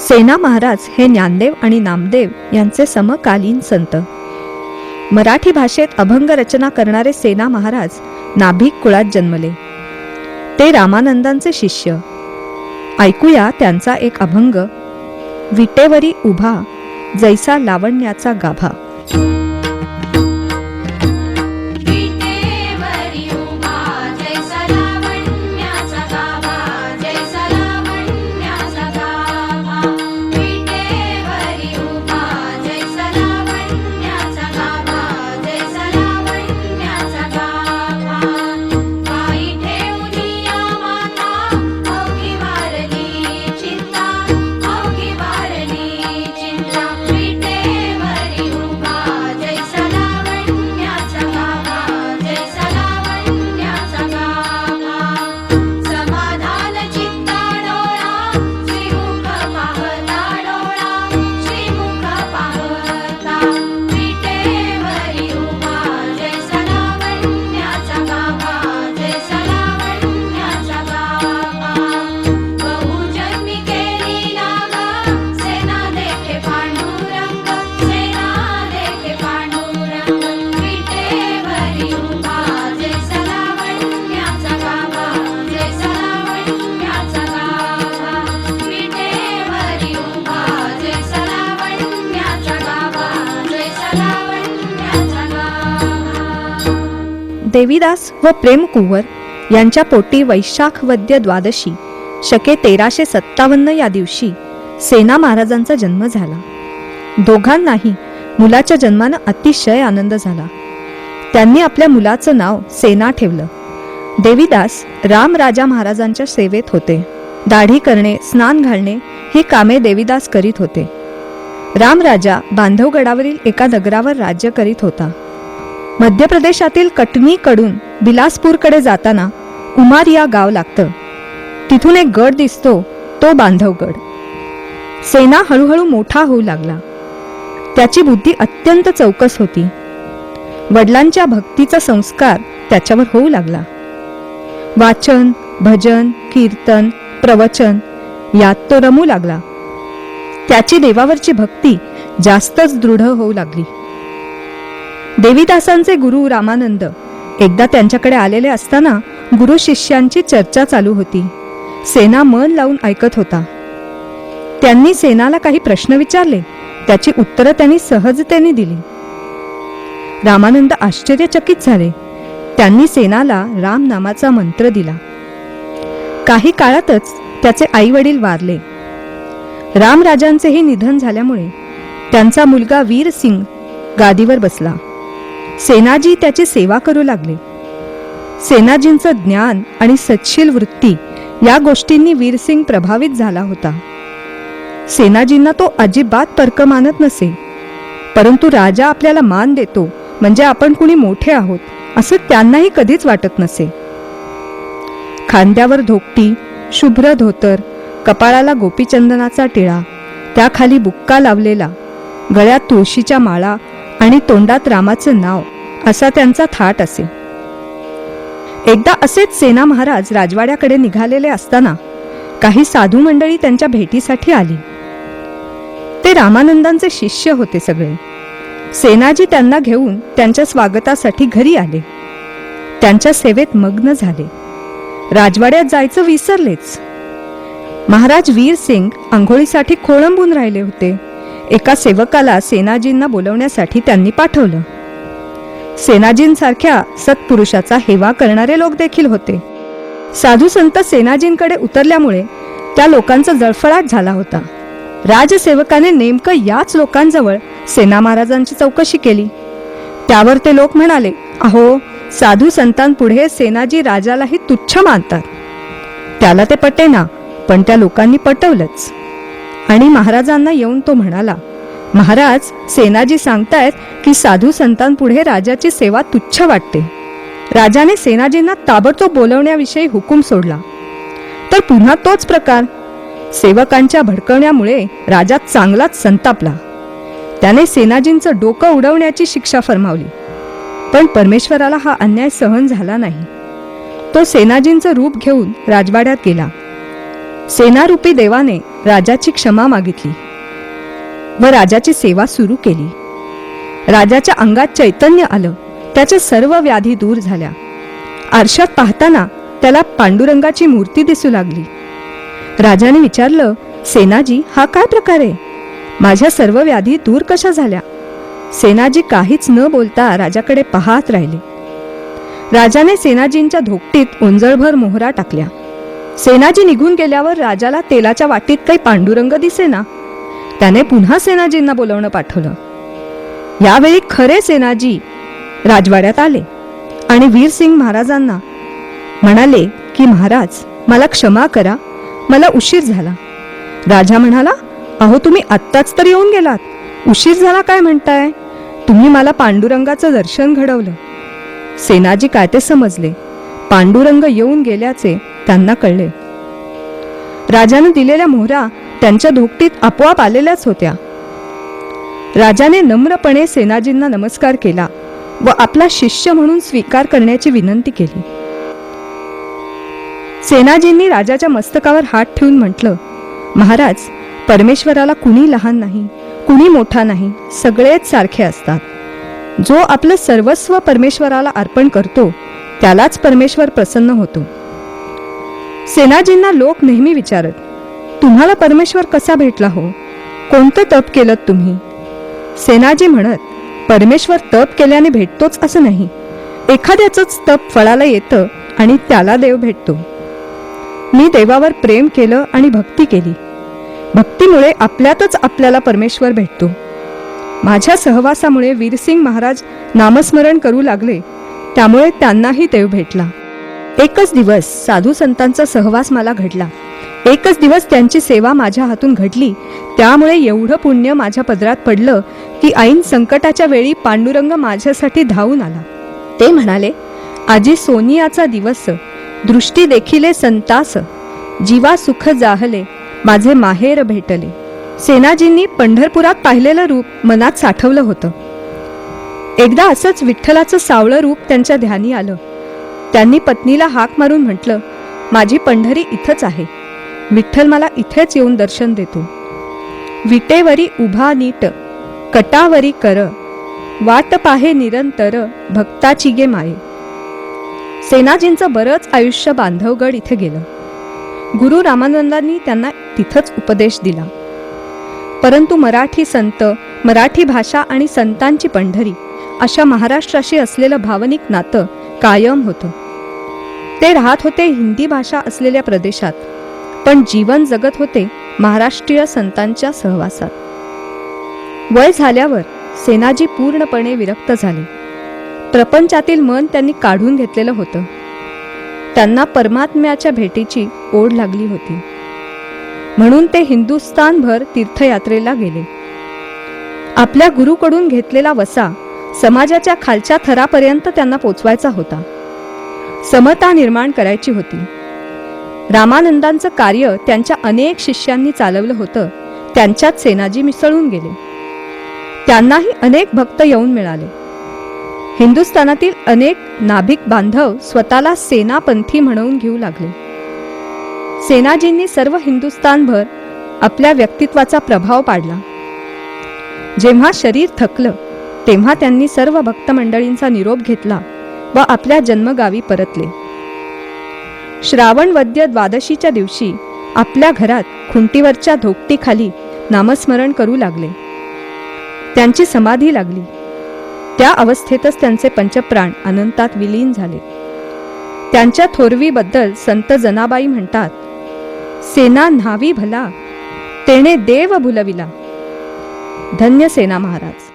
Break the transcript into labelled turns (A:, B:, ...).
A: सेना महाराज हे ज्ञानदेव आणि नामदेव यांचे समकालीन संत. मराठी भाषेत अभंग रचना करणारे सेना महाराज नाभिक कुळात जन्मले. ते रामानंदांचे शिष्य. ऐकूया त्यांचा एक अभंग विटेवरी उभा जैसा लावण्याचा गाभा. देवीदास व प्रेम कुंवर यांच्या पोटी वैशाख वद्य द्वादशी शके तेराशे सत्तावन्न या दिवशी सेना महाराजांचा जन्म झाला. दोघांनाही मुलाच्या जन्मानं अतिशय आनंद झाला. त्यांनी आपल्या मुलाचं नाव सेना ठेवलं. देवीदास राम राजा महाराजांच्या सेवेत होते. दाढी करणे स्नान घालणे ही कामे देवीदास करीत होते. रामराजा बांधवगडावरील एका नगरावर राज्य करीत होता. मध्य प्रदेशातील कटनीकडून बिलासपूरकडे जाताना कुमार या गाव लागतं. तिथून एक गड दिसतो तो बांधवगड. सेना हळूहळू मोठा होऊ लागला. त्याची बुद्धी अत्यंत चौकस होती. वडिलांच्या भक्तीचा संस्कार त्याच्यावर होऊ लागला. वाचन भजन कीर्तन प्रवचन यात तो रमू लागला. त्याची देवावरची भक्ती जास्तच दृढ होऊ लागली. देवीदासांचे गुरु रामानंद. एकदा त्यांच्याकडे आलेले असताना गुरु शिष्यांची चर्चा चालू होती. सेना मन लावून ऐकत होता. त्यांनी सेनाला काही प्रश्न विचारले. त्याची उत्तरं त्यांनी सहजतेने दिली. रामानंद आश्चर्यचकित झाले. त्यांनी सेनाला राम नामाचा मंत्र दिला. काही काळातच त्याचे आई वडील वारले रामराजांचेही निधन झाल्यामुळे त्यांचा मुलगा वीर सिंग गादीवर बसला. सेनाजी त्याची सेवा करू लागले. सेनाजींचं ज्ञान आणि सच्छील वृत्ती या गोष्टींनी वीरसिंग प्रभावित झाला होता. सेनाजींना तो अजिबात तर्क मानत नसे. परंतु राजा आपल्याला मान देतो म्हणजे आपण कुणी मोठे आहोत असं त्यांनाही कधीच वाटत नसे. खांद्यावर धोकटी शुभ्र धोतर कपाळाला गोपीचंदनाचा टिळा त्याखाली बुक्का लावलेला गळ्यात तुळशीच्या माळा आणि तोंडात रामाचं नाव असा त्यांचा थाट असे. एकदा असेच सेना महाराज राजवाड्याकडे निघालेले असताना काही साधू मंडळी त्यांच्या भेटीसाठी आली. ते रामानंदांचे शिष्य होते सगळे. सेनाजी त्यांना घेऊन त्यांच्या स्वागतासाठी घरी आले. त्यांच्या सेवेत मग्न झाले. राजवाड्यात जायचं विसरलेच. महाराज वीर सिंग आंघोळीसाठी खोळंबून राहिले होते. एका सेवकाला सेनाजींना बोलवण्यासाठी त्यांनी पाठवलं. सेनाजींसारख्या सत्पुरुषाचा हेवा करणारे लोक देखील होते. साधू संत सेनाजींकडे उतरल्यामुळे त्या लोकांचा जळफळाट झाला होता. राजसेवकाने नेमकं याच लोकांजवळ सेना महाराजांची चौकशी केली. त्यावर ते लोक म्हणाले अहो साधू संतांपुढे सेनाजी राजालाही तुच्छ मानतात. त्याला ते पटेना पण त्या लोकांनी पटवलंच. आणि महाराजांना येऊन तो म्हणाला महाराज सेनाजी सांगतायत की साधू संतांपुढे राजाची सेवा तुच्छ वाटते. राजाने सेनाजींना ताबडतोब बोलवण्याविषयी हुकूम सोडला. तर पुन्हा तोच प्रकार. सेवकांच्या भडकवण्यामुळे राजा चांगलाच संतापला. त्याने सेनाजींचं डोकं उडवण्याची शिक्षा फरमावली. पण परमेश्वराला हा अन्याय सहन झाला नाही. तो सेनाजींचं रूप घेऊन राजवाड्यात गेला. सेनारूपी देवाने राजाची क्षमा मागितली व राजाची सेवा सुरू केली. राजाच्या अंगात चैतन्य आलं. त्याच्या सर्व व्याधी दूर झाल्या. आरशात पाहताना त्याला पांडुरंगाची मूर्ती दिसू लागली. राजाने विचारलं सेनाजी हा काय प्रकार आहे? माझ्या सर्व व्याधी दूर कशा झाल्या? सेनाजी काहीच न बोलता राजाकडे पाहत राहिले. राजाने सेनाजींच्या धोकटीत ओंजळभर मोहरा टाकल्या. सेनाजी निघून गेल्यावर राजाला तेलाच्या वाटीत काही पांडुरंग दिसेना. त्याने पुन्हा सेनाजींना बोलवणं पाठवलं. यावेळी खरे सेनाजी राजवाड्यात आले आणि वीरसिंग महाराजांना म्हणाले की महाराज मला क्षमा करा मला उशीर झाला. राजा म्हणाला अहो तुम्ही आत्ताच तर येऊन गेलात. उशीर झाला काय म्हणताय? तुम्ही मला पांडुरंगाचं दर्शन घडवलं. सेनाजी काय ते समजले. पांडुरंग येऊन गेल्याचे त्यांना कळले. राजानं दिलेल्या मोहरा त्यांच्या धोकटीत आपोआप आलेल्याच होत्या. राजाने नम्रपणे सेनाजींना नमस्कार केला व आपला शिष्य म्हणून स्वीकार करण्याची विनंती केली. सेनाजींनी राजाच्या मस्तकावर हात ठेवून म्हटलं महाराज परमेश्वराला कुणी लहान नाही कुणी मोठा नाही सगळेच सारखे असतात. जो आपलं सर्वस्व परमेश्वराला अर्पण करतो त्यालाच परमेश्वर प्रसन्न होतो. सेनाजींना लोक नेहमी विचारत तुम्हाला परमेश्वर कसा भेटला हो? कोणतं तप केलं तुम्ही? सेनाजी म्हणत परमेश्वर तप केल्याने भेटतोच असं नाही. एखाद्याचंच तप फळाला येतं आणि त्याला देव भेटतो. मी देवावर प्रेम केलं आणि भक्ती केली. भक्तीमुळे आपल्यातच आपल्याला परमेश्वर भेटतो. माझ्या सहवासामुळे वीरसिंग महाराज नामस्मरण करू लागले त्यामुळे त्यांनाही देव भेटला. एकच दिवस साधू संतांचा सहवास मला घडला. एकच दिवस त्यांची सेवा माझ्या हातून घडली. त्यामुळे एवढं पुण्य माझ्या पदरात पडलं की ऐन संकटाच्या वेळी पांडुरंग माझ्यासाठी धावून आला. ते म्हणाले आजी सोनियाचा दिवस दृष्टी देखिले संतास. जीवा सुख जाहले माझे माहेर भेटले. सेनाजींनी पंढरपुरात पाहिलेलं रूप मनात साठवलं होतं. एकदा असंच विठ्ठलाचं सावळं रूप त्यांच्या ध्यानी आलं. त्यांनी पत्नीला हाक मारून म्हटलं माझी पंढरी इथंच आहे. विठ्ठल मला इथेच येऊन दर्शन देतो. विटेवरी उभा नीट कटावरी कर. वाट पाहे निरंतर भक्ताची गे माये. सेनाजींचं बरंच आयुष्य बांधवगड इथे गेलं. गुरु रामानंदांनी त्यांना तिथंच उपदेश दिला. परंतु मराठी संत मराठी भाषा आणि संतांची पंढरी अशा महाराष्ट्राशी असलेलं भावनिक नातं कायम होतं. ते राहत होते हिंदी भाषा असलेल्या प्रदेशात पण जीवन जगत होते महाराष्ट्रीय संतांच्या सहवासात. वय झाल्यावर सेनाजी पूर्णपणे विरक्त झाले. प्रपंचातील मन त्यांनी काढून घेतलेलं होतं. त्यांना परमात्म्याच्या भेटीची ओढ लागली होती. म्हणून ते हिंदुस्थानभर तीर्थयात्रेला गेले. आपल्या गुरुकडून घेतलेला वसा समाजाच्या खालच्या थरापर्यंत त्यांना पोचवायचा होता. समता निर्माण करायची होती. रामानंदांचं कार्य त्यांच्या अनेक शिष्यांनी चालवलं होतं. त्यांच्यात सेनाजी मिसळून गेले. त्यांनाही अनेक भक्त येऊन मिळाले. हिंदुस्थानातील अनेक नाभिक बांधव स्वतःला सेनापंथी म्हणवून घेऊ लागले. सेनाजींनी सर्व हिंदुस्थानभर आपल्या व्यक्तित्वाचा प्रभाव पाडला. जेव्हा शरीर थकलं तेव्हा त्यांनी सर्व भक्त मंडळींचा निरोप घेतला. व आपल्या जन्मगावी परतले. श्रावण वद्य द्वादशीच्या दिवशी आपल्या घरात खुंटीवरच्या धोकटीखाली नामस्मरण करू लागले. त्यांची समाधी लागली. त्या अवस्थेतच त्यांचे पंचप्राण अनंतात विलीन झाले. त्यांच्या थोरवीबद्दल संत जनाबाई म्हणतात सेना न्हावी भला तेने देव भुलविला. धन्य सेना महाराज.